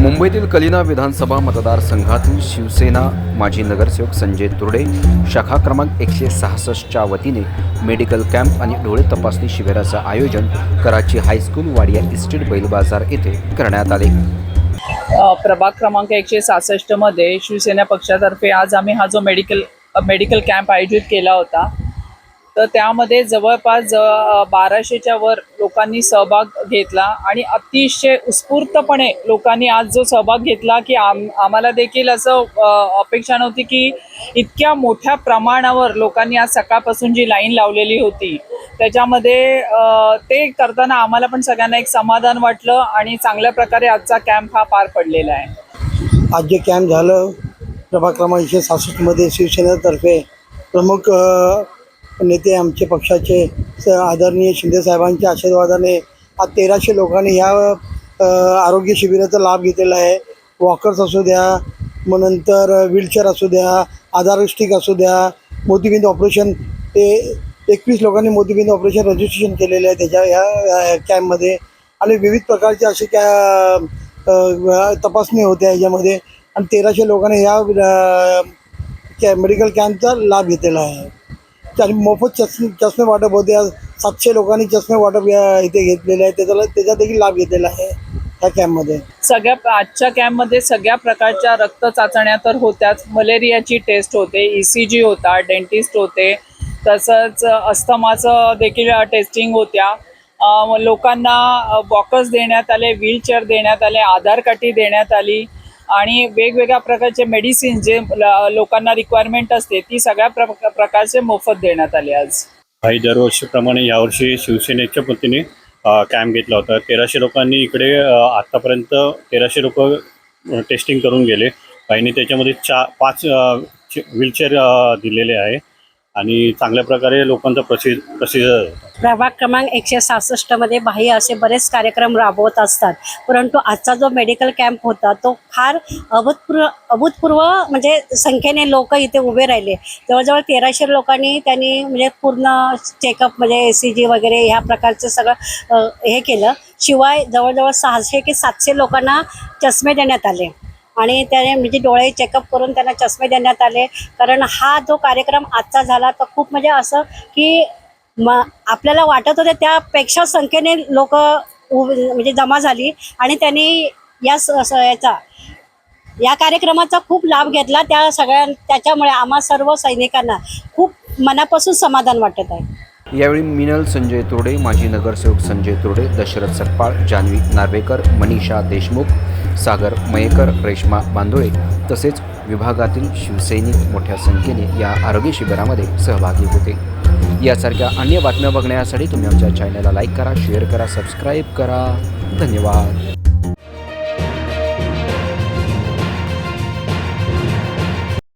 मुंबईतील कलिना विधानसभा मतदारसंघातून शिवसेना माजी नगरसेवक संजय तुर्डे शाखा क्रमांक एकशे सहासष्टच्या वतीने मेडिकल कॅम्प आणि डोळे तपासणी शिबिराचं आयोजन कराची हायस्कूल वाडिया इस्टेट बैल बाजार येथे करण्यात आले. प्रभाग क्रमांक एकशे सहासष्टमध्ये शिवसेना पक्षातर्फे आज आम्ही हा जो मेडिकल मेडिकल कॅम्प आयोजित केला होता तर त्यामध्ये जवळपास बाराशेच्या वर लोकांनी सहभाग घेतला आणि अतिशय उत्स्फूर्तपणे लोकांनी आज जो सहभाग घेतला की आम आम्हाला देखील असं अपेक्षा नव्हती की इतक्या मोठ्या प्रमाणावर लोकांनी आज सकाळपासून जी लाईन लावलेली होती त्याच्यामध्ये ते करताना आम्हाला पण सगळ्यांना एक समाधान वाटलं आणि चांगल्या प्रकारे आजचा कॅम्प हा पार पडलेला आहे. आज जे कॅम्प झालं प्रभाग क्रमांक एकशे सासष्टमध्ये शिवसेनेतर्फे प्रमुख नेते आमचे पक्षाचे स आदरणीय शिंदेसाहेबांच्या आशीर्वादाने आज तेराशे लोकांनी ह्या आरोग्य शिबिराचा लाभ घेतलेला आहे. वॉकर्स असू द्या मग नंतर व्हीलचेअर असू द्या आधार स्टिक असू द्या मोतीबिंद ऑपरेशन ते एकवीस लोकांनी मोतीबिंद ऑपरेशन रजिस्ट्रेशन केलेलं आहे त्याच्या ह्या कॅम्पमध्ये. आणि विविध प्रकारचे असे कॅ तपासणी होते ह्याच्यामध्ये आणि तेराशे लोकांनी ह्या कॅ मेडिकल कॅम्पचा लाभ घेतलेला आहे. त्याने मोफत चष्मे चष्मे वाटप होते. आज सातशे लोकांनी चष्मे वाटप या इथे घेतलेले आहे त्याचा त्याचा देखील लाभ घेतलेला आहे ह्या कॅम्पमध्ये. सगळ्या आजच्या कॅम्पमध्ये सगळ्या प्रकारच्या रक्त चाचण्या तर होत्याच. मलेरियाची टेस्ट होते ई सी जी होता डेंटिस्ट होते. तसंच अस्थमाचं देखील टेस्टिंग होत्या. लोकांना बॉकर्स देण्यात आले व्हीलचेअर देण्यात आले आधार काठी देण्यात आली. आणि वेगवेगळ्या प्रकारचे मेडिसिन जे लोकांना रिक्वायरमेंट असते ती सगळ्या प्र प्रकारचे मोफत देण्यात आले आज. काही दरवर्षीप्रमाणे यावर्षी शिवसेनेच्या वतीने कॅम्प घेतला होता. तेराशे लोकांनी इकडे आत्तापर्यंत तेराशे लोक टेस्टिंग करून गेले. काहींनी त्याच्यामध्ये चा पाच व्हीलचेअर दिलेले आहे. आणि चांगल्या प्रकारे लोकांचा प्रसि प्रसिद्ध प्रभाग क्रमांक एकशे सहासष्टमध्ये बाह्य असे बरेच कार्यक्रम राबवत असतात. परंतु आजचा जो मेडिकल कॅम्प होता तो फार अभूतपूर्व अभूतपूर्व म्हणजे संख्येने लोक इथे उभे राहिले. जवळजवळ तेराशे लोकांनी त्यांनी म्हणजे पूर्ण चेकअप म्हणजे ए सी जी वगैरे ह्या प्रकारचं सगळं हे केलं. शिवाय जवळजवळ सहाशे की सातशे लोकांना चष्मे देण्यात आले. आणि त्याने म्हणजे डोळे चेकअप करून त्यांना चष्मे देण्यात आले. कारण हा जो कार्यक्रम आजचा झाला तर खूप म्हणजे असं की म आपल्याला वाटत होते त्यापेक्षा संख्येने लोक म्हणजे जमा झाली आणि त्यांनी या स याचा या कार्यक्रमाचा खूप लाभ घेतला. त्या सगळ्या त्याच्यामुळे आम्हा सर्व सैनिकांना खूप मनापासून समाधान वाटत आहे. यावेळी मिनल संजय तोडे माजी नगरसेवक संजय तोडे दशरथ सकपाळ जान्हवी नार्वेकर मनीषा देशमुख सागर मयेकर रेश्मा बांदोळे तसेच विभागातील शिवसैनिक मोठ्या संख्येने या आरोग्य शिबिरामध्ये सहभागी होते. यासारख्या अन्य बातम्या बघण्यासाठी तुम्ही आमच्या चॅनलला लाईक करा शेअर करा सबस्क्राईब करा. धन्यवाद.